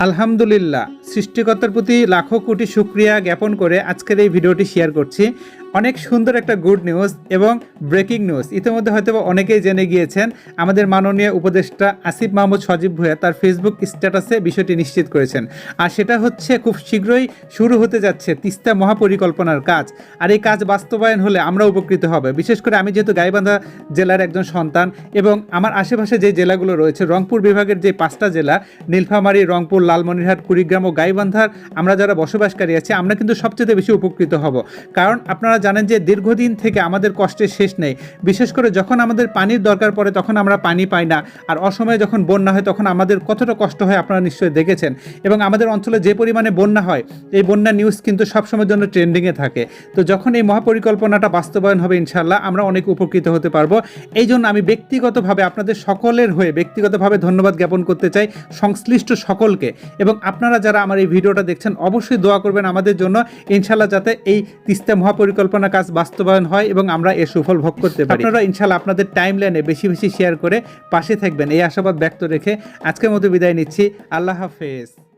আলহামদুলিল্লাহ সৃষ্টিকর্তার প্রতি লাখো কোটি শুক্রিয়া জ্ঞাপন করে আজকের এই ভিডিওটি শেয়ার করছি। অনেক সুন্দর একটা গুড নিউজ এবং ব্রেকিং নিউজ ইতিমধ্যে হয়তো অনেকেই জেনে গিয়েছেন, আমাদের মাননীয় উপদেষ্টা আসিফ মাহমুদ সজীব ভুঁইয়া তার ফেসবুক স্ট্যাটাসে বিষয়টি নিশ্চিত করেছেন। আর সেটা হচ্ছে, খুব শীঘ্রই শুরু হতে যাচ্ছে তিস্তা মহাপরিকল্পনার কাজ। আর এই কাজ বাস্তবায়ন হলে আমরা উপকৃত হবে। বিশেষ করে আমি যেহেতু গাইবান্ধা জেলার একজন সন্তান এবং আমার আশেপাশে যে জেলাগুলো রয়েছে, রংপুর বিভাগের যে পাঁচটা জেলা, নীলফামারী, রংপুর, লালমনিরহাট, কুড়িগ্রাম ও গাইবান্ধার আমরা যারা বসবাসকারী আছি, আমরা কিন্তু সবচেয়ে বেশি উপকৃত হব। কারণ আপনারা জানেন যে দীর্ঘদিন থেকে আমাদের কষ্টের শেষ নেই। বিশেষ করে যখন আমাদের পানির দরকার পড়ে তখন আমরা পানি পাই না। আর অসময়ে যখন বন্যা হয় তখন আমাদের কতটা কষ্ট হয় আপনারা নিশ্চয়ই দেখেছেন। এবং আমাদের অঞ্চলে যে পরিমাণে বন্যা হয়, এই বন্যা নিউজ কিন্তু সবসময়ের জন্য ট্রেন্ডিংয়ে থাকে। তো যখন এই মহাপরিকল্পনাটা বাস্তবায়ন হবে ইনশাল্লাহ আমরা অনেক উপকৃত হতে পারব। এই জন্য আমি ব্যক্তিগতভাবে আপনাদের সকলের হয়ে ব্যক্তিগতভাবে ধন্যবাদ জ্ঞাপন করতে চাই সংশ্লিষ্ট সকলকে। এবং আপনারা যারা আমার এই ভিডিওটা দেখছেন, অবশ্যই দোয়া করবেন আমাদের জন্য। ইনশাল্লাহ যাতে এই তিস্তা মহাপরিকল্পনা কাজ বাস্তবায়ন হয় এবং আমরা এর সুফল ভোগ করতে পারি। আপনারা ইনশাল্লাহ আপনাদের টাইম লাইনে বেশি বেশি শেয়ার করে পাশে থাকবেন। এই আশাবাদ ব্যক্ত রেখে আজকের মতো বিদায় নিচ্ছি। আল্লাহ হাফেজ।